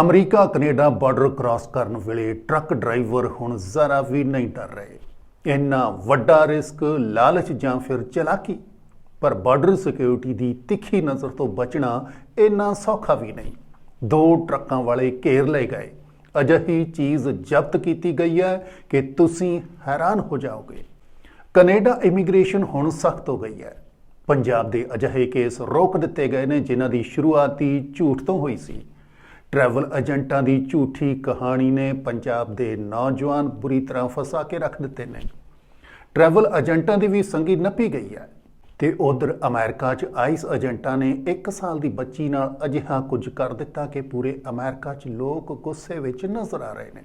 America, Canada border cross ਕਰਨ ਵੇਲੇ truck driver ਹੁਣ ਜ਼ਰਾ ਵੀ ਨਹੀਂ ਡਰ ਰਹੇ। ਇੰਨਾ ਵੱਡਾ ਰਿਸਕ, ਲਾਲਚ ਜਾਂ ਫਿਰ ਚਲਾਕੀ? ਪਰ ਬਾਰਡਰ ਸਿਕਿਉਰਿਟੀ ਦੀ ਤਿੱਖੀ ਨਜ਼ਰ ਤੋਂ ਬਚਣਾ ਇੰਨਾ ਸੌਖਾ ਵੀ ਨਹੀਂ। ਦੋ ਟਰੱਕਾਂ ਵਾਲੇ ਘੇਰ ਲਏ ਗਏ। ਅਜਿਹੀ ਚੀਜ਼ ਜ਼ਬਤ ਕੀਤੀ ਗਈ ਹੈ ਕਿ ਤੁਸੀਂ ਹੈਰਾਨ ਹੋ ਜਾਓਗੇ। ਕੈਨੇਡਾ ਇਮੀਗ੍ਰੇਸ਼ਨ ਹੁਣ ਸਖਤ ਹੋ ਗਈ ਹੈ। ਪੰਜਾਬ ਦੇ ਅਜਿਹੇ ਕੇਸ ਰੋਕ ਦਿੱਤੇ ਗਏ ਨੇ ਜਿਨ੍ਹਾਂ ਦੀ ਸ਼ੁਰੂਆਤੀ ਝੂਠ ਤੋਂ ਹੋਈ ਸੀ। ਟਰੈਵਲ ਏਜੰਟਾਂ ਦੀ ਝੂਠੀ ਕਹਾਣੀ ਨੇ ਪੰਜਾਬ ਦੇ ਨੌਜਵਾਨ ਬੁਰੀ ਤਰ੍ਹਾਂ ਫਸਾ ਕੇ ਰੱਖ ਦਿੱਤੇ ਨੇ। ਟਰੈਵਲ ਏਜੰਟਾਂ ਦੀ ਵੀ ਸੰਗੀ ਨੱਪੀ ਗਈ ਹੈ ਤੇ ਉਧਰ ਅਮਰੀਕਾ 'ਚ ਆਈਸ ਏਜੰਟਾਂ ਨੇ 1 ਸਾਲ ਦੀ ਬੱਚੀ ਨਾਲ ਅਜਿਹਾ ਕੁਝ ਕਰ ਦਿੱਤਾ ਕਿ ਪੂਰੇ ਅਮਰੀਕਾ 'ਚ ਲੋਕ ਗੁੱਸੇ ਵਿੱਚ ਨਜ਼ਰ ਆ ਰਹੇ ਨੇ।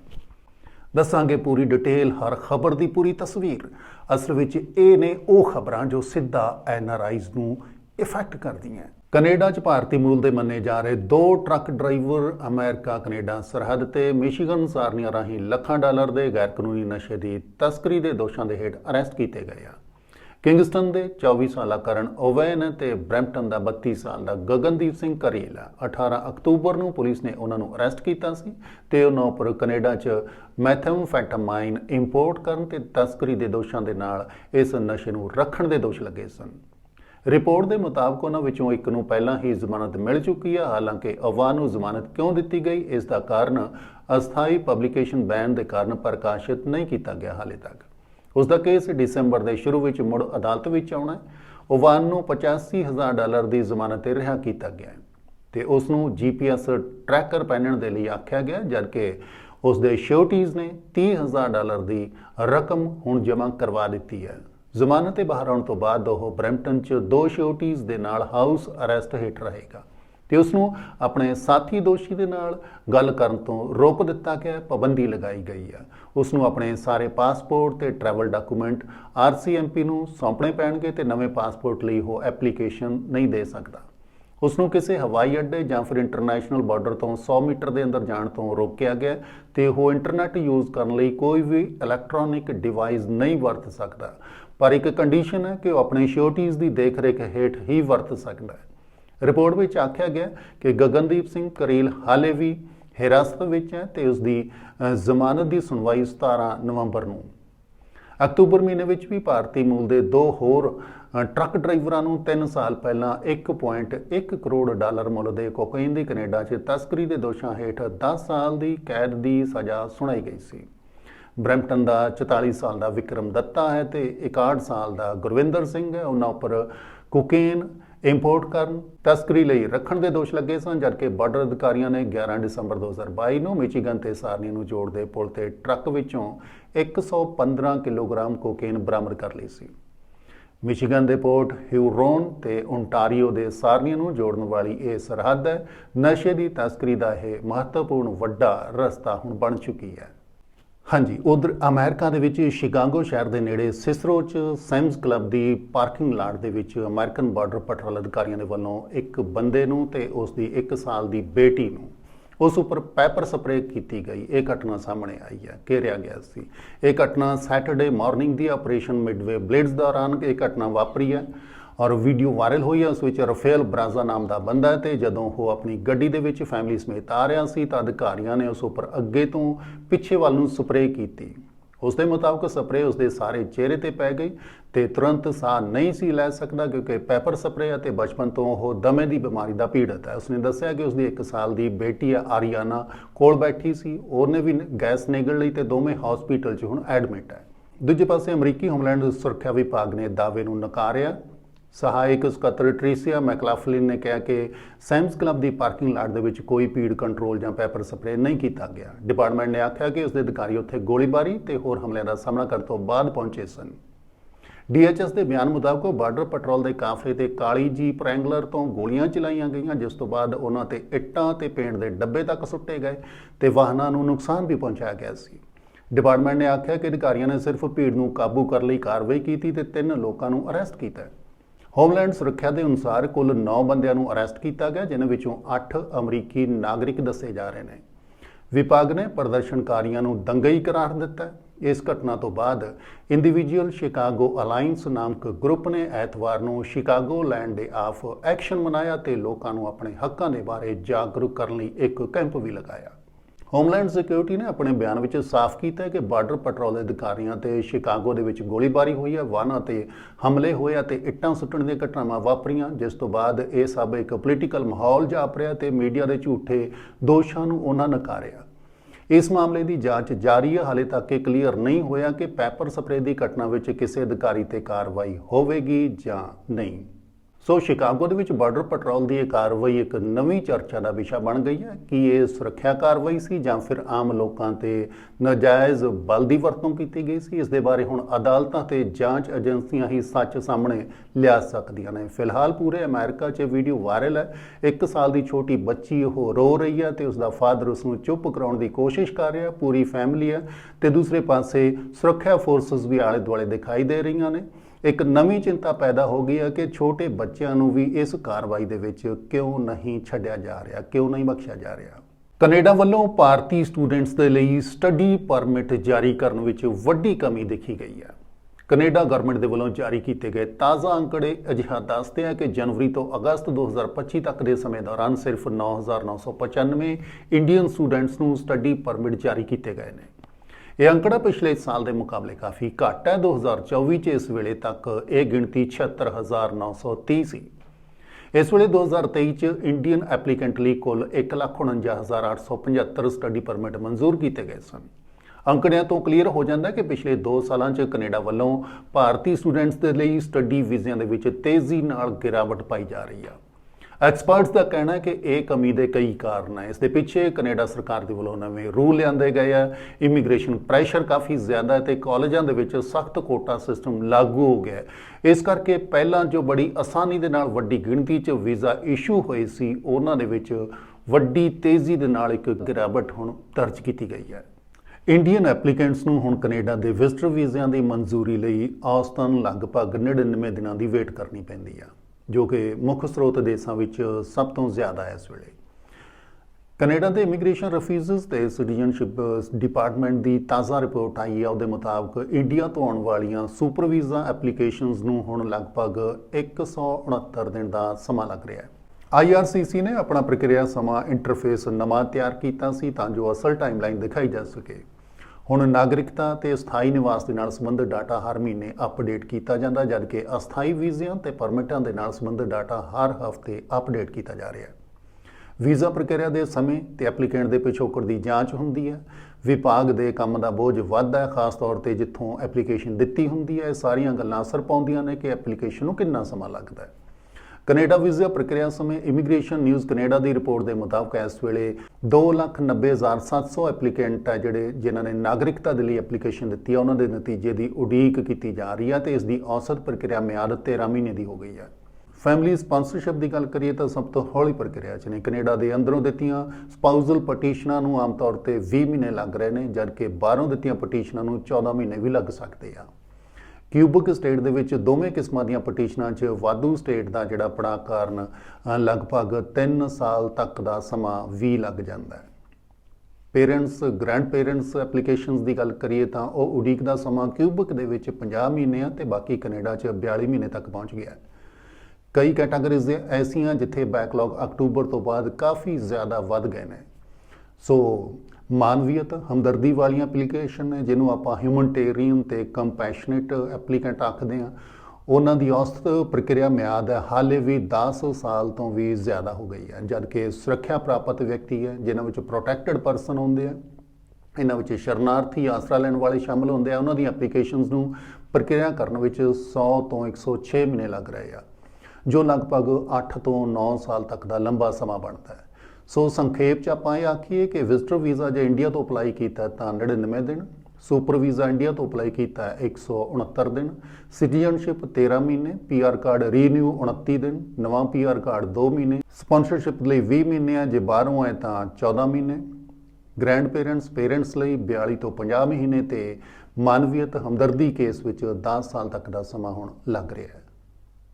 ਦੱਸਾਂਗੇ ਪੂਰੀ ਡਿਟੇਲ, ਹਰ ਖਬਰ ਦੀ ਪੂਰੀ ਤਸਵੀਰ। ਅਸਲ ਵਿੱਚ ਇਹ ਨੇ ਉਹ ਖਬਰਾਂ ਜੋ ਸਿੱਧਾ ਐਨਆਰਆਈਜ਼ ਨੂੰ ਇਫੈਕਟ ਕਰਦੀਆਂ। ਕੈਨੇਡਾ 'ਚ ਭਾਰਤੀ ਮੂਲ ਦੇ ਮੰਨੇ ਜਾ ਰਹੇ ਦੋ ਟਰੱਕ ਡਰਾਈਵਰ ਅਮਰੀਕਾ, ਕੈਨੇਡਾ ਸਰਹੱਦ ਤੇ ਮਿਸ਼ੀਗਨ ਸਾਰਨੀਆਂ ਰਾਹੀਂ ਲੱਖਾਂ ਡਾਲਰ ਦੇ ਗੈਰ ਕਾਨੂੰਨੀ ਨਸ਼ੇ ਦੀ ਤਸਕਰੀ ਦੇ ਦੋਸ਼ਾਂ ਦੇ ਹੇਠ ਅਰੈਸਟ ਕੀਤੇ ਗਏ ਆ। ਕਿੰਗਸਟਨ ਦੇ 24 ਸਾਲਾ ਕਰਨ ਓਵੈਨ ਤੇ ਬ੍ਰੈਂਪਟਨ ਦਾ 32 ਸਾਲ ਦਾ ਗਗਨਦੀਪ ਸਿੰਘ ਕਰੀਲਾ 18 ਅਕਤੂਬਰ ਨੂੰ ਪੁਲਿਸ ਨੇ ਉਹਨਾਂ ਨੂੰ ਅਰੈਸਟ ਕੀਤਾ ਸੀ ਤੇ ਉਹਨਾਂ ਉੱਪਰ ਕੈਨੇਡਾ 'ਚ ਮੈਥੈਮਫੈਟਾਮਾਈਨ ਇੰਪੋਰਟ ਕਰਨ ਤੇ ਤਸਕਰੀ ਦੇ ਦੋਸ਼ਾਂ ਦੇ ਨਾਲ ਇਸ ਨਸ਼ੇ ਨੂੰ ਰੱਖਣ ਦੇ ਦੋਸ਼ ਲੱਗੇ ਸਨ। ਰਿਪੋਰਟ ਦੇ ਮੁਤਾਬਕ ਉਹਨਾਂ ਵਿੱਚੋਂ ਇੱਕ ਨੂੰ ਪਹਿਲਾਂ ਹੀ ਜ਼ਮਾਨਤ ਮਿਲ ਚੁੱਕੀ ਹੈ ਹਾਲਾਂਕਿ ਅਵਾ ਨੂੰ ਜ਼ਮਾਨਤ ਕਿਉਂ ਦਿੱਤੀ ਗਈ, ਇਸ ਦਾ ਕਾਰਨ ਅਸਥਾਈ ਪਬਲੀਕੇਸ਼ਨ ਬੈਨ ਦੇ ਕਾਰਨ ਪ੍ਰਕਾਸ਼ਿਤ ਨਹੀਂ ਕੀਤਾ ਗਿਆ ਹਾਲੇ ਤੱਕ। ਉਸ ਦਾ ਕੇਸ ਦਸੰਬਰ ਦੇ ਸ਼ੁਰੂ ਵਿੱਚ ਮੁੜ ਅਦਾਲਤ ਵਿੱਚ ਆਉਣਾ ਹੈ। ਓਵਾਨ ਨੂੰ 85000 ਡਾਲਰ ਦੀ ਜ਼ਮਾਨਤ ਤੇ ਰਿਹਾ ਕੀਤਾ ਗਿਆ ਹੈ ਤੇ ਉਸ ਨੂੰ ਜੀਪੀਐਸ ਟਰੈਕਰ ਪਹਿਨਣ ਦੇ ਲਈ ਆਖਿਆ ਗਿਆ, ਜਦਕਿ ਉਸ ਦੇ ਸ਼ਿਓਰਟੀਜ਼ ਨੇ 30000 ਡਾਲਰ ਦੀ ਰਕਮ ਹੁਣ ਜਮ੍ਹਾਂ ਕਰਵਾ ਦਿੱਤੀ ਹੈ। ਜ਼ਮਾਨਤ ਤੇ ਬਾਹਰ ਆਉਣ ਤੋਂ ਬਾਅਦ ਉਹ ਬ੍ਰੈਂਪਟਨ 'ਚ ਦੋ ਸ਼ਿਓਰਟੀਜ਼ ਦੇ ਨਾਲ ਹਾਊਸ ਅਰੈਸਟ ਹੇਠ ਰਹੇਗਾ ਤੇ ਉਸ ਨੂੰ ਆਪਣੇ ਸਾਥੀ ਦੋਸ਼ੀ ਦੇ ਨਾਲ ਗੱਲ ਕਰਨ ਤੋਂ ਰੋਕ ਦਿੱਤਾ ਗਿਆ, ਪਾਬੰਦੀ ਲਗਾਈ ਗਈ ਆ। ਉਸ ਨੂੰ ਆਪਣੇ ਸਾਰੇ ਪਾਸਪੋਰਟ ਤੇ ਟਰੈਵਲ ਡਾਕੂਮੈਂਟ ਆਰਸੀਐਮਪੀ ਨੂੰ ਸੌਂਪਣੇ ਪੈਣਗੇ ਤੇ ਨਵੇਂ ਪਾਸਪੋਰਟ ਲਈ ਉਹ ਐਪਲੀਕੇਸ਼ਨ ਨਹੀਂ ਦੇ ਸਕਦਾ। ਉਸ ਨੂੰ ਕਿਸੇ ਹਵਾਈ ਅੱਡੇ ਜਾਂ ਫਿਰ ਇੰਟਰਨੈਸ਼ਨਲ ਬਾਰਡਰ ਤੋਂ 100 ਮੀਟਰ ਦੇ ਅੰਦਰ ਜਾਣ ਤੋਂ ਰੋਕਿਆ ਗਿਆ ਹੈ ਤੇ ਉਹ ਇੰਟਰਨੈਟ ਯੂਜ਼ ਕਰਨ ਲਈ ਕੋਈ ਵੀ ਇਲੈਕਟ੍ਰੋਨਿਕ ਡਿਵਾਈਸ ਨਹੀਂ ਵਰਤ ਸਕਦਾ। ਪਰ ਇੱਕ ਕੰਡੀਸ਼ਨ ਹੈ ਕਿ ਉਹ ਆਪਣੇ ਸ਼ਿਓਰਟੀਜ਼ ਦੀ ਦੇਖ ਰੇਖ ਹੇਠ ਹੀ ਵਰਤ ਸਕਦਾ ਹੈ। ਰਿਪੋਰਟ ਵਿੱਚ ਆਖਿਆ ਗਿਆ ਕਿ ਗਗਨਦੀਪ ਸਿੰਘ ਕਰੀਲ ਹਾਲੇ ਵੀ ਹਿਰਾਸਤ ਵਿੱਚ ਹੈ ਤੇ ਉਸ ਦੀ ਜ਼ਮਾਨਤ ਦੀ ਸੁਣਵਾਈ 17 ਨਵੰਬਰ ਨੂੰ। ਅਕਤੂਬਰ ਮਹੀਨੇ ਵਿੱਚ ਵੀ ਭਾਰਤੀ ਮੂਲ ਦੇ ਦੋ ਹੋਰ ਟਰੱਕ ਡਰਾਈਵਰਾਂ ਨੂੰ 3 ਸਾਲ ਪਹਿਲਾਂ 1.1 ਕਰੋੜ ਡਾਲਰ ਮੁੱਲ ਦੇ ਕੋਕੇਨ ਦੀ ਕੈਨੇਡਾ 'ਚ ਤਸਕਰੀ ਦੇ ਦੋਸ਼ਾਂ ਹੇਠ 10 ਸਾਲ ਦੀ ਕੈਦ ਦੀ ਸਜ਼ਾ ਸੁਣਾਈ ਗਈ ਸੀ। ਬ੍ਰੈਂਪਟਨ ਦਾ 44 ਸਾਲ ਦਾ ਵਿਕਰਮ ਦੱਤਾ ਹੈ ਤੇ 61 ਸਾਲ ਦਾ ਗੁਰਵਿੰਦਰ ਸਿੰਘ ਹੈ। ਉਹਨਾਂ ਉੱਪਰ ਕੋਕੇਨ ਇੰਪੋਰਟ ਕਰਨ, ਤਸਕਰੀ ਲਈ ਰੱਖਣ ਦੇ ਦੋਸ਼ ਲੱਗੇ ਸਨ, ਜਦਕਿ ਬਾਰਡਰ ਅਧਿਕਾਰੀਆਂ ਨੇ 11 ਦਸੰਬਰ 2022 ਨੂੰ ਮਿਚੀਗਨ ਤੇ ਸਾਰਨੀ ਨੂੰ ਜੋੜਦੇ ਪੁਲ ਤੇ ਟਰੱਕ ਵਿੱਚੋਂ 115 ਕਿਲੋਗ੍ਰਾਮ ਕੋਕੇਨ ਬਰਾਮਦ ਕਰ ਲਈ ਸੀ। ਮਿਚੀਗਨ ਦੇ ਪੋਰਟ ਹਿਊਰੋਨ ਤੇ ਓਨਟਾਰੀਓ ਦੇ ਸਾਰਨੀਆਂ ਨੂੰ ਜੋੜਨ ਵਾਲੀ ਇਹ ਸਰਹੱਦ ਹੈ। ਨਸ਼ੇ ਦੀ ਤਸਕਰੀ ਦਾ ਇਹ ਮਹੱਤਵਪੂਰਨ ਵੱਡਾ ਰਸਤਾ ਹੁਣ ਬਣ ਚੁੱਕੀ ਹੈ। ਹਾਂਜੀ, ਉਧਰ ਅਮਰੀਕਾ ਦੇ ਵਿੱਚ ਸ਼ਿਕਾਗੋ ਸ਼ਹਿਰ ਦੇ ਨੇੜੇ ਸਿਸਰੋ ਚ ਸੈਮਸ ਕਲੱਬ ਦੀ ਪਾਰਕਿੰਗ ਲਾਟ ਦੇ ਵਿੱਚ ਅਮਰੀਕਨ ਬਾਰਡਰ ਪੈਟਰੋਲ ਅਧਿਕਾਰੀਆਂ ਦੇ ਵੱਲੋਂ ਇੱਕ ਬੰਦੇ ਨੂੰ ਤੇ ਉਸ ਦੀ 1 ਸਾਲ ਦੀ ਬੇਟੀ ਨੂੰ ਉਸ ਉੱਪਰ ਪੈਪਰ ਸਪਰੇਅ ਕੀਤੀ ਗਈ। ਇਹ ਘਟਨਾ ਸਾਹਮਣੇ ਆਈ ਹੈ, ਘੇਰਿਆ ਗਿਆ ਸੀ। ਇਹ ਘਟਨਾ ਸੈਟਰਡੇ ਮਾਰਨਿੰਗ ਦੀ ਆਪਰੇਸ਼ਨ ਮਿਡਵੇ ਬਲੇਡਸ ਦੌਰਾਨ ਇਹ ਘਟਨਾ ਵਾਪਰੀ ਹੈ। ਔਰ ਵੀਡੀਓ ਵਾਇਰਲ ਹੋਈ ਹੈ, ਉਸ ਵਿੱਚ ਰਫੇਲ ਬਰਾਜ਼ਾ ਨਾਮ ਦਾ ਬੰਦਾ ਹੈ ਤੇ ਜਦੋਂ ਉਹ ਆਪਣੀ ਗੱਡੀ ਦੇ ਵਿੱਚ ਫੈਮਿਲੀ ਸਮੇਤ ਆ ਰਿਹਾ ਸੀ ਤਾਂ ਅਧਿਕਾਰੀਆਂ ਨੇ ਉਸ ਉੱਪਰ ਅੱਗੇ ਤੋਂ ਪਿੱਛੇ ਵੱਲ ਨੂੰ ਸਪਰੇਅ ਕੀਤੀ। ਉਸ ਦੇ ਮੁਤਾਬਕ ਸਪਰੇਅ ਉਸ ਦੇ ਸਾਰੇ ਚਿਹਰੇ ਤੇ ਪੈ ਗਈ ਤੇ ਤੁਰੰਤ ਸਾਹ ਨਹੀਂ ਸੀ ਲੈ ਸਕਦਾ ਕਿਉਂਕਿ ਪੈਪਰ ਸਪਰੇਅ ਅਤੇ ਬਚਪਨ ਤੋਂ ਉਹ ਦਮੇ ਦੀ ਬਿਮਾਰੀ ਦਾ ਪੀੜਤ ਹੈ। ਉਸਨੇ ਦੱਸਿਆ ਕਿ ਉਸਦੀ 1 ਸਾਲ ਦੀ ਬੇਟੀ ਆ ਆਰੀਆਨਾ, ਕੋਲ ਬੈਠੀ ਸੀ। ਉਹਨੇ ਵੀ ਗੈਸ ਨਿਗਲ ਲਈ ਤੇ ਦੋਵੇਂ ਹਸਪੀਟਲ 'ਚ ਹੁਣ ਐਡਮਿਟ ਹੈ। ਦੂਜੇ ਪਾਸੇ ਅਮਰੀਕੀ ਹੋਮਲੈਂਡ ਸੁਰੱਖਿਆ ਵਿਭਾਗ ਨੇ ਦਾਅਵੇ ਨੂੰ ਨਕਾਰਿਆ ਸਹਾਇਕ ਸਕੱਤਰ ਟ੍ਰੀਸੀਆ ਮੈਕਲਾਫਲਿਨ ਨੇ ਕਿਹਾ ਕਿ ਸੈਮਸ ਕਲੱਬ ਦੀ ਪਾਰਕਿੰਗ ਲਾਟ ਦੇ ਵਿੱਚ ਕੋਈ ਭੀੜ ਕੰਟਰੋਲ ਜਾਂ ਪੈਪਰ ਸਪਰੇਅ ਨਹੀਂ ਕੀਤਾ ਗਿਆ। ਡਿਪਾਰਟਮੈਂਟ ਨੇ ਆਖਿਆ ਕਿ ਉਸ ਦੇ ਅਧਿਕਾਰੀ ਉੱਥੇ ਗੋਲੀਬਾਰੀ ਤੇ ਹੋਰ ਹਮਲਿਆਂ ਦਾ ਸਾਹਮਣਾ ਕਰਨ ਤੋਂ ਬਾਅਦ ਪਹੁੰਚੇ ਸਨ। ਡੀਐਚਐਸ ਦੇ ਬਿਆਨ ਮੁਤਾਬਕ ਬਾਰਡਰ ਪੈਟਰੋਲ ਦੇ ਕਾਫਲੇ ਤੇ ਕਾਲੀ ਜੀਪ ਰੈਂਗਲਰ ਤੋਂ ਗੋਲੀਆਂ ਚਲਾਈਆਂ ਗਈਆਂ, ਜਿਸ ਤੋਂ ਬਾਅਦ ਉਹਨਾਂ ਤੇ ਇੱਟਾਂ ਤੇ ਪੇਂਟ ਦੇ ਡੱਬੇ ਤੱਕ ਸੁੱਟੇ ਗਏ ਤੇ ਵਾਹਨਾਂ ਨੂੰ ਨੁਕਸਾਨ ਵੀ ਪਹੁੰਚਾਇਆ ਗਿਆ ਸੀ। ਡਿਪਾਰਟਮੈਂਟ ਨੇ ਆਖਿਆ ਕਿ ਅਧਿਕਾਰੀਆਂ ਨੇ ਸਿਰਫ ਭੀੜ ਨੂੰ ਕਾਬੂ ਕਰਨ ਲਈ ਕਾਰਵਾਈ ਕੀਤੀ ਤੇ ਤਿੰਨ ਲੋਕਾਂ ਨੂੰ ਅਰੈਸਟ ਕੀਤਾ। ਹੈ ਹੋਮਲੈਂਡ ਸੁਰੱਖਿਆ ਦੇ ਅਨੁਸਾਰ ਕੁੱਲ 9 ਬੰਦਿਆਂ ਨੂੰ ਅਰੈਸਟ ਕੀਤਾ ਗਿਆ, ਜਿਨ੍ਹਾਂ ਵਿੱਚੋਂ 8 ਅਮਰੀਕੀ ਨਾਗਰਿਕ ਦੱਸੇ ਜਾ ਰਹੇ ਨੇ। ਵਿਭਾਗ ਨੇ ਪ੍ਰਦਰਸ਼ਨਕਾਰੀਆਂ ਨੂੰ ਦੰਗਈ ਕਰਾਰ ਦਿੱਤਾ। ਇਸ ਘਟਨਾ ਤੋਂ ਬਾਅਦ ਇੰਡੀਵਿਜੂਅਲ ਸ਼ਿਕਾਗੋ ਅਲਾਈਅੰਸ ਨਾਮਕ ਗਰੁੱਪ ਨੇ ਐਤਵਾਰ ਨੂੰ Chicagoland day of action ਮਨਾਇਆ ਤੇ ਲੋਕਾਂ ਨੂੰ ਆਪਣੇ ਹੱਕਾਂ ਦੇ ਬਾਰੇ ਜਾਗਰੂਕ ਕਰਨ ਲਈ ਇੱਕ ਕੈਂਪ ਵੀ ਲਗਾਇਆ। ਹੋਮਲੈਂਡ ਸਿਕਿਉਰਿਟੀ ਨੇ ਆਪਣੇ ਬਿਆਨ ਵਿੱਚ ਸਾਫ਼ ਕੀਤਾ ਹੈ ਕਿ ਬਾਰਡਰ ਪੈਟਰੋਲ ਦੇ ਅਧਿਕਾਰੀਆਂ ਤੇ ਸ਼ਿਕਾਗੋ ਦੇ ਵਿੱਚ ਗੋਲੀਬਾਰੀ ਹੋਈ ਹੈ, ਵਾਹਨਾਂ ਤੇ ਹਮਲੇ ਹੋਏ ਅਤੇ ਇੱਟਾਂ ਸੁੱਟਣ ਦੀਆਂ ਘਟਨਾਵਾਂ ਵਾਪਰੀਆਂ, ਜਿਸ ਤੋਂ ਬਾਅਦ ਇਹ ਸਭ ਇੱਕ ਪੋਲੀਟੀਕਲ ਮਾਹੌਲ ਜਾਪ ਰਿਹਾ ਤੇ ਮੀਡੀਆ ਦੇ ਝੂਠੇ ਦੋਸ਼ਾਂ ਨੂੰ ਉਹਨਾਂ ਨਕਾਰਿਆ। ਇਸ ਮਾਮਲੇ ਦੀ ਜਾਂਚ ਜਾਰੀ ਹੈ, ਹਾਲੇ ਤੱਕ ਇਹ ਕਲੀਅਰ ਨਹੀਂ ਹੋਇਆ ਕਿ ਪੈਪਰ ਸਪਰੇ ਦੀ ਘਟਨਾ ਵਿੱਚ ਕਿਸੇ ਅਧਿਕਾਰੀ ਤੇ ਕਾਰਵਾਈ ਹੋਵੇਗੀ ਜਾਂ ਨਹੀਂ। ਸੋ ਸ਼ਿਕਾਗੋ ਦੇ ਵਿੱਚ ਬਾਰਡਰ ਪੈਟਰੋਲ ਦੀ ਇਹ ਕਾਰਵਾਈ ਇੱਕ ਨਵੀਂ ਚਰਚਾ ਦਾ ਵਿਸ਼ਾ ਬਣ ਗਈ ਹੈ। ਕਿ ਇਹ ਸੁਰੱਖਿਆ ਕਾਰਵਾਈ ਸੀ ਜਾਂ ਫਿਰ ਆਮ ਲੋਕਾਂ ਤੇ ਨਾਜਾਇਜ਼ ਬਲ ਦੀ ਵਰਤੋਂ ਕੀਤੀ ਗਈ ਸੀ? ਇਸ ਦੇ ਬਾਰੇ ਹੁਣ ਅਦਾਲਤਾਂ ਤੇ ਜਾਂਚ ਏਜੰਸੀਆਂ ਹੀ ਸੱਚ ਸਾਹਮਣੇ ਲਿਆ ਸਕਦੀਆਂ ਨੇ। ਫਿਲਹਾਲ ਪੂਰੇ ਅਮਰੀਕਾ 'ਚ ਵੀਡੀਓ ਵਾਇਰਲ ਹੈ। ਇੱਕ ਸਾਲ ਦੀ ਛੋਟੀ ਬੱਚੀ ਉਹ ਰੋ ਰਹੀ ਹੈ ਤੇ ਉਸ ਦਾ ਫਾਦਰ ਉਸ ਨੂੰ ਚੁੱਪ ਕਰਾਉਣ ਦੀ ਕੋਸ਼ਿਸ਼ ਕਰ ਰਿਹਾ। ਪੂਰੀ ਫੈਮਿਲੀ ਹੈ ਤੇ ਦੂਸਰੇ ਪਾਸੇ ਸੁਰੱਖਿਆ ਫੋਰਸਸ ਵੀ ਆਲੇ ਦੁਆਲੇ ਦਿਖਾਈ ਦੇ ਰਹੀਆਂ ਨੇ। ਇੱਕ ਨਵੀਂ ਚਿੰਤਾ ਪੈਦਾ ਹੋ ਗਈ ਹੈ ਕਿ ਛੋਟੇ ਬੱਚਿਆਂ ਨੂੰ ਵੀ ਇਸ ਕਾਰਵਾਈ ਦੇ ਵਿੱਚ ਕਿਉਂ ਨਹੀਂ ਛੱਡਿਆ ਜਾ ਰਿਹਾ, ਕਿਉਂ ਨਹੀਂ ਬਖਸ਼ਿਆ ਜਾ ਰਿਹਾ। ਕੈਨੇਡਾ ਵੱਲੋਂ ਭਾਰਤੀ ਸਟੂਡੈਂਟਸ ਦੇ ਲਈ ਸਟੱਡੀ ਪਰਮਿਟ ਜਾਰੀ ਕਰਨ ਵਿੱਚ ਵੱਡੀ ਕਮੀ ਦੇਖੀ ਗਈ ਹੈ। ਕੈਨੇਡਾ ਗਵਰਨਮੈਂਟ ਦੇ ਵੱਲੋਂ ਜਾਰੀ ਕੀਤੇ ਗਏ ਤਾਜ਼ਾ ਅੰਕੜੇ ਅਜਿਹਾ ਦੱਸਦੇ ਹਨ ਕਿ ਜਨਵਰੀ ਤੋਂ ਅਗਸਤ 2025 ਤੱਕ ਦੇ ਸਮੇਂ ਦੌਰਾਨ ਸਿਰਫ 9995 ਇੰਡੀਅਨ ਸਟੂਡੈਂਟਸ ਨੂੰ ਸਟੱਡੀ ਪਰਮਿਟ ਜਾਰੀ ਕੀਤੇ ਗਏ ਨੇ। ਇਹ ਅੰਕੜਾ ਪਿਛਲੇ ਸਾਲ ਦੇ ਮੁਕਾਬਲੇ ਕਾਫੀ ਘੱਟ ਹੈ। 2024 ਚ ਇਸ ਵੇਲੇ ਤੱਕ ਇਹ ਗਿਣਤੀ 76930 ਸੀ ਇਸ ਵੇਲੇ 2023 ਚ ਇੰਡੀਅਨ ਐਪਲੀਕੈਂਟ ਲਈ ਕੁੱਲ 149875 ਸਟੱਡੀ ਪਰਮਿਟ ਮਨਜ਼ੂਰ ਕੀਤੇ ਗਏ ਸਨ। ਅੰਕੜਿਆਂ ਤੋਂ ਕਲੀਅਰ ਹੋ ਜਾਂਦਾ ਕਿ ਪਿਛਲੇ 2 ਸਾਲਾਂ 'ਚ ਕੈਨੇਡਾ ਵੱਲੋਂ ਭਾਰਤੀ ਸਟੂਡੈਂਟਸ ਦੇ ਲਈ ਸਟੱਡੀ ਵੀਜ਼ਿਆਂ ਦੇ ਵਿੱਚ ਤੇਜ਼ੀ ਨਾਲ ਗਿਰਾਵਟ ਪਾਈ ਜਾ ਰਹੀ ਹੈ ਐਕਸਪਰਟਸ ਦਾ ਕਹਿਣਾ ਹੈ ਕਿ ਇਹ ਕਮੀ ਦੇ ਕਈ ਕਾਰਨ ਹੈ। ਇਸ ਦੇ ਪਿੱਛੇ ਕੈਨੇਡਾ ਸਰਕਾਰ ਦੇ ਵੱਲੋਂ ਨਵੇਂ ਰੂਲ ਲਿਆਂਦੇ ਗਏ ਆ। ਇਮੀਗ੍ਰੇਸ਼ਨ ਪ੍ਰੈਸ਼ਰ ਕਾਫੀ ਜ਼ਿਆਦਾ ਹੈ ਤੇ ਕਾਲਜਾਂ ਦੇ ਵਿੱਚ ਸਖਤ ਕੋਟਾ ਸਿਸਟਮ ਲਾਗੂ ਹੋ ਗਿਆ ਇਸ ਕਰਕੇ ਪਹਿਲਾਂ ਜੋ ਬੜੀ ਆਸਾਨੀ ਦੇ ਨਾਲ ਵੱਡੀ ਗਿਣਤੀ 'ਚ ਵੀਜ਼ਾ ਇਸ਼ੂ ਹੋਏ ਸੀ, ਉਹਨਾਂ ਦੇ ਵਿੱਚ ਵੱਡੀ ਤੇਜ਼ੀ ਦੇ ਨਾਲ ਇੱਕ ਗਿਰਾਵਟ ਹੁਣ ਦਰਜ ਕੀਤੀ ਗਈ ਹੈ। ਇੰਡੀਅਨ ਐਪਲੀਕੈਂਟਸ ਨੂੰ ਹੁਣ ਕੈਨੇਡਾ ਦੇ ਵਿਜ਼ਟਰ ਵੀਜ਼ਿਆਂ ਦੀ ਮਨਜ਼ੂਰੀ ਲਈ ਔਸਤਨ ਲਗਭਗ 99 ਦਿਨਾਂ ਦੀ ਵੇਟ ਕਰਨੀ ਪੈਂਦੀ ਆ। ਜੋ ਕਿ ਮੁੱਖ ਸਰੋਤ ਦੇਸ਼ਾਂ ਵਿੱਚ ਸਭ ਤੋਂ ਜ਼ਿਆਦਾ ਹੈ ਇਸ ਵੇਲੇ। ਕੈਨੇਡਾ ਦੇ ਇਮੀਗ੍ਰੇਸ਼ਨ ਰਿਫਿਊਜ਼ਸ ਤੇ ਸਿਟੀਜ਼ਨਸ਼ਿਪ ਡਿਪਾਰਟਮੈਂਟ ਦੀ ਤਾਜ਼ਾ ਰਿਪੋਰਟ ਆਈ ਹੈ ਉਹਦੇ ਮੁਤਾਬਕ ਇੰਡੀਆ ਤੋਂ ਆਉਣ ਵਾਲੀਆਂ ਸੁਪਰ ਵੀਜ਼ਾ ਐਪਲੀਕੇਸ਼ਨਸ ਨੂੰ ਹੁਣ ਲਗਭਗ 169 ਦਿਨ ਦਾ ਸਮਾਂ ਲੱਗ ਰਿਹਾ ਹੈ। IRCC ਨੇ ਆਪਣਾ ਪ੍ਰਕਿਰਿਆ ਸਮਾਂ ਇੰਟਰਫੇਸ ਨਵਾਂ ਤਿਆਰ ਕੀਤਾ ਸੀ ਤਾਂ ਜੋ ਅਸਲ ਟਾਈਮਲਾਈਨ ਦਿਖਾਈ ਜਾ ਸਕੇ। ਹੁਣ ਨਾਗਰਿਕਤਾ ਤੇ ਸਥਾਈ ਨਿਵਾਸ ਦੇ ਨਾਲ ਸੰਬੰਧਿਤ ਡਾਟਾ ਹਰ ਮਹੀਨੇ ਅਪਡੇਟ ਕੀਤਾ ਜਾਂਦਾ, ਜਦਕਿ ਅਸਥਾਈ ਵੀਜ਼ਿਆਂ ਤੇ ਪਰਮਿਟਾਂ ਦੇ ਨਾਲ ਸੰਬੰਧਿਤ ਡਾਟਾ ਹਰ ਹਫ਼ਤੇ ਅਪਡੇਟ ਕੀਤਾ ਜਾ ਰਿਹਾ ਹੈ। ਵੀਜ਼ਾ ਪ੍ਰਕਿਰਿਆ ਦੇ ਸਮੇਂ ਤੇ ਐਪਲੀਕੈਂਟ ਦੇ ਪਿਛੋਕੜ ਦੀ ਜਾਂਚ ਹੁੰਦੀ ਹੈ। ਵਿਭਾਗ ਦੇ ਕੰਮ ਦਾ ਬੋਝ ਵੱਧਦਾ ਹੈ, ਖਾਸ ਤੌਰ ਤੇ ਜਿੱਥੋਂ ਐਪਲੀਕੇਸ਼ਨ ਦਿੱਤੀ ਹੁੰਦੀ ਹੈ। ਇਹ ਸਾਰੀਆਂ ਗੱਲਾਂ ਅਸਰ ਪਾਉਂਦੀਆਂ ਨੇ ਕਿ ਐਪਲੀਕੇਸ਼ਨ ਨੂੰ ਕਿੰਨਾ ਸਮਾਂ ਲੱਗਦਾ ਹੈ। ਕੈਨੇਡਾ ਵੀਜ਼ਾ ਪ੍ਰਕਿਰਿਆ ਸਮੇਂ ਇਮੀਗ੍ਰੇਸ਼ਨ ਨਿਊਜ਼ ਕੈਨੇਡਾ ਦੀ ਰਿਪੋਰਟ ਦੇ ਮੁਤਾਬਕ ਇਸ ਵੇਲੇ 290700 ਐਪਲੀਕੈਂਟ ਹੈ ਜਿਹੜੇ ਜਿਨ੍ਹਾਂ ਨੇ ਨਾਗਰਿਕਤਾ ਦੇ ਲਈ ਐਪਲੀਕੇਸ਼ਨ ਦਿੱਤੀ ਹੈ ਉਹਨਾਂ ਦੇ ਨਤੀਜੇ ਦੀ ਉਡੀਕ ਕੀਤੀ ਜਾ ਰਹੀ ਹੈ ਤੇ ਇਸ ਦੀ ਔਸਤ ਪ੍ਰਕਿਰਿਆ ਮਿਆਦ 13 ਮਹੀਨੇ ਦੀ ਹੋ ਗਈ ਹੈ ਫੈਮਿਲੀ ਸਪਾਂਸਰਸ਼ਿਪ ਦੀ ਗੱਲ ਕਰੀਏ ਤਾਂ ਸਭ ਤੋਂ ਹੌਲੀ ਪ੍ਰਕਿਰਿਆ ਚ ਨੇ ਕੈਨੇਡਾ ਦੇ ਅੰਦਰੋਂ ਦਿੱਤੀਆਂ। ਸਪਾਊਸਲ ਪਟੀਸ਼ਨਾਂ ਨੂੰ ਆਮ ਤੌਰ ਤੇ 20 ਮਹੀਨੇ ਲੱਗ ਰਹੇ ਨੇ, ਜਦਕਿ ਬਾਹਰੋਂ ਦਿੱਤੀਆਂ ਪਟੀਸ਼ਨਾਂ ਨੂੰ 14 ਮਹੀਨੇ ਵੀ ਲੱਗ ਸਕਦੇ ਆ। ਕਿਊਬਿਕ ਸਟੇਟ ਦੇ ਵਿੱਚ ਦੋਵੇਂ ਕਿਸਮਾਂ ਦੀਆਂ ਪਟੀਸ਼ਨਾਂ 'ਚ ਵਾਧੂ ਸਟੇਟ ਦਾ ਜਿਹੜਾ ਪੜਾ ਕਾਰਨ ਲਗਭਗ 3 ਸਾਲ ਤੱਕ ਦਾ ਸਮਾਂ ਵੀ ਲੱਗ ਜਾਂਦਾ ਹੈ। ਪੇਰੈਂਟਸ, ਗ੍ਰੈਂਡ ਪੇਰੈਂਟਸ ਐਪਲੀਕੇਸ਼ਨਸ ਦੀ ਗੱਲ ਕਰੀਏ ਤਾਂ ਉਹ ਉਡੀਕ ਦਾ ਸਮਾਂ ਕਿਊਬਿਕ ਦੇ ਵਿੱਚ 50 ਮਹੀਨੇ ਆ ਤੇ ਬਾਕੀ ਕੈਨੇਡਾ 'ਚ 42 ਮਹੀਨੇ ਤੱਕ ਪਹੁੰਚ ਗਿਆ ਹੈ। ਕਈ ਕੈਟਾਗਰੀਜ਼ ਐਸੀਆਂ ਜਿੱਥੇ ਬੈਕਲੌਗ ਅਕਤੂਬਰ ਤੋਂ ਬਾਅਦ ਕਾਫੀ ਜ਼ਿਆਦਾ ਵੱਧ ਗਏ ਨੇ। ਸੋ ਮਾਨਵੀਅਤ ਹਮਦਰਦੀ ਵਾਲੀਆਂ ਐਪਲੀਕੇਸ਼ਨ ਨੇ, ਜਿਹਨੂੰ ਆਪਾਂ ਹਿਊਮਨਟੇਰੀਅਨ ਤੇ ਕੰਪੈਸ਼ਨੇਟ ਐਪਲੀਕੈਂਟ ਆਖਦੇ ਆ ਉਹਨਾਂ ਦੀ ਔਸਤ ਪ੍ਰਕਿਰਿਆ ਮਿਆਦ ਹੈ, ਹਾਲੇ ਵੀ 10 ਸਾਲ ਤੋਂ ਵੀ ਜ਼ਿਆਦਾ ਹੋ ਗਈ ਹੈ, ਜਦਕਿ ਸੁਰੱਖਿਆ ਪ੍ਰਾਪਤ ਵਿਅਕਤੀ ਹੈ, ਜਿਨ੍ਹਾਂ ਵਿੱਚ ਪ੍ਰੋਟੈਕਟਡ ਪਰਸਨ ਹੁੰਦੇ ਆ, ਇਹਨਾਂ ਵਿੱਚ ਸ਼ਰਨਾਰਥੀ ਆਸਰਾ ਲੈਣ ਵਾਲੇ ਸ਼ਾਮਲ ਹੁੰਦੇ ਆ, ਉਹਨਾਂ ਦੀ ਐਪਲੀਕੇਸ਼ਨਸ ਨੂੰ ਪ੍ਰਕਿਰਿਆ ਕਰਨ ਵਿੱਚ 100 ਤੋਂ 106 ਮਹੀਨੇ ਲੱਗ ਰਹੇ ਆ, ਜੋ ਲਗਭਗ 8 ਤੋਂ 9 ਸਾਲ ਤੱਕ ਦਾ ਲੰਬਾ ਸਮਾਂ ਬਣਦਾ ਹੈ। ਸੋ ਸੰਖੇਪ ਚ ਆਪਾਂ ਇਹ ਆਖੀਏ ਕਿ ਵਿਜ਼ਟਰ ਵੀਜ਼ਾ ਜੇ ਇੰਡੀਆ ਤੋਂ ਅਪਲਾਈ ਕੀਤਾ ਤਾਂ 99 ਦਿਨ ਸੁਪਰ ਵੀਜ਼ਾ ਇੰਡੀਆ ਤੋਂ ਅਪਲਾਈ ਕੀਤਾ 169 ਦਿਨ ਸਿਟੀਜ਼ਨਸ਼ਿਪ 13 ਮਹੀਨੇ ਪੀਆਰ ਕਾਰਡ ਰੀਨਿਊ 29 ਦਿਨ, ਨਵਾਂ ਪੀਆਰ ਕਾਰਡ 2 ਮਹੀਨੇ ਸਪਾਂਸਰਸ਼ਿਪ ਲਈ 20 ਮਹੀਨੇ ਆ, ਜੇ ਬਾਹਰੋਂ ਆਏ ਤਾਂ 14 ਮਹੀਨੇ ਗ੍ਰੈਂਡ ਪੇਰੈਂਟਸ ਪੇਰੈਂਟਸ ਲਈ 42 ਤੋਂ 50 ਮਹੀਨੇ ਤੇ ਮਾਨਵੀਅਤ ਹਮਦਰਦੀ ਕੇਸ ਵਿੱਚ 10 ਸਾਲ ਤੱਕ ਦਾ ਸਮਾਂ ਹੁਣ ਲੱਗ ਰਿਹਾ ਹੈ।